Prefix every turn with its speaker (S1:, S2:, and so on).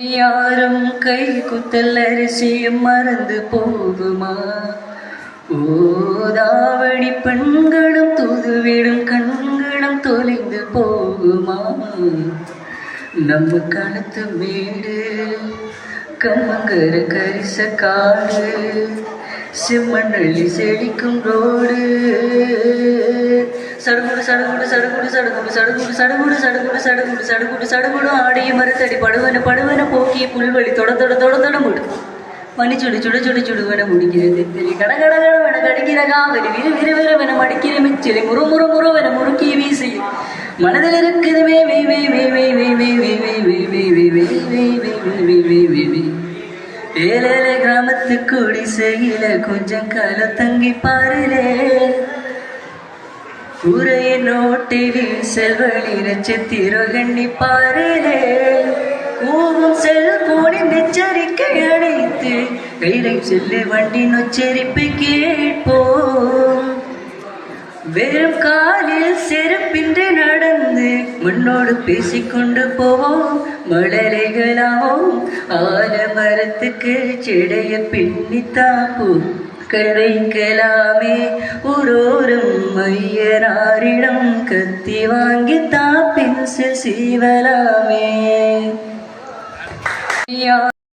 S1: யாரும் கை குத்தல் அரிசியும் மறந்து போகுமா? ஓதாவடி பெண்களும் தூதுவிடும் கண்களும் தொலைந்து போகுமா? நம்ம கணத்து மேடு கம்மங்கர கரிச காடு செம்மண்ணள்ளி செழிக்கும் ரோடு. சடுகுடு சடுகுடு சடுகுடு சடுகுடு சடுகுடு சடுகுடு சடுகுடு சடுகுடு சடுகுடு சடுகுடு ஆடிய மரத்தடி படுவன படுவன போக்கிய புல்வெளி தொட தொட தொட தொட முடு பனி சுடு சுடு சுடு சுடுவன முடிக்கிறது தெரி கட கட கடவன கடிக்கிற காவலி விரு விரு விறுவன மடிக்கிற மிச்சிலை முறு முறு முறுவன முறுக்கிய வீசியும் மனதில் இருக்குது வே வே வே வே வே வே வே வே வே வே வே வே வே வே வே வே வே வே வே ஏழேழை கிராமத்து கூடி செய்யல கொஞ்சம் காலம் தங்கி பாருலே കുരയ നോട്ടിൽ സെൽവളിരച്ചെത്തിരകണ്ണി പാരലേ കൂവും സെൽഫോണിൽ എച്ചരിക്കൈ അടൈത്ത് കൈലൈ ചെല്ല് വണ്ടിനൊച്ചരിപ്പ് കേൾപ്പോം வெறும் காலில் செருப்பின்றி நடந்து முன்னோடு பேசிக்கொண்டு போவோம். மழலைகளாவோம் ஆல மரத்துக்கு செடைய பின்னித்தா பூக்கள் வைக்கலாமே ஊரோரம் மையனாரிடம் கத்தி வாங்கி தா பென்சில் சீவலாமே.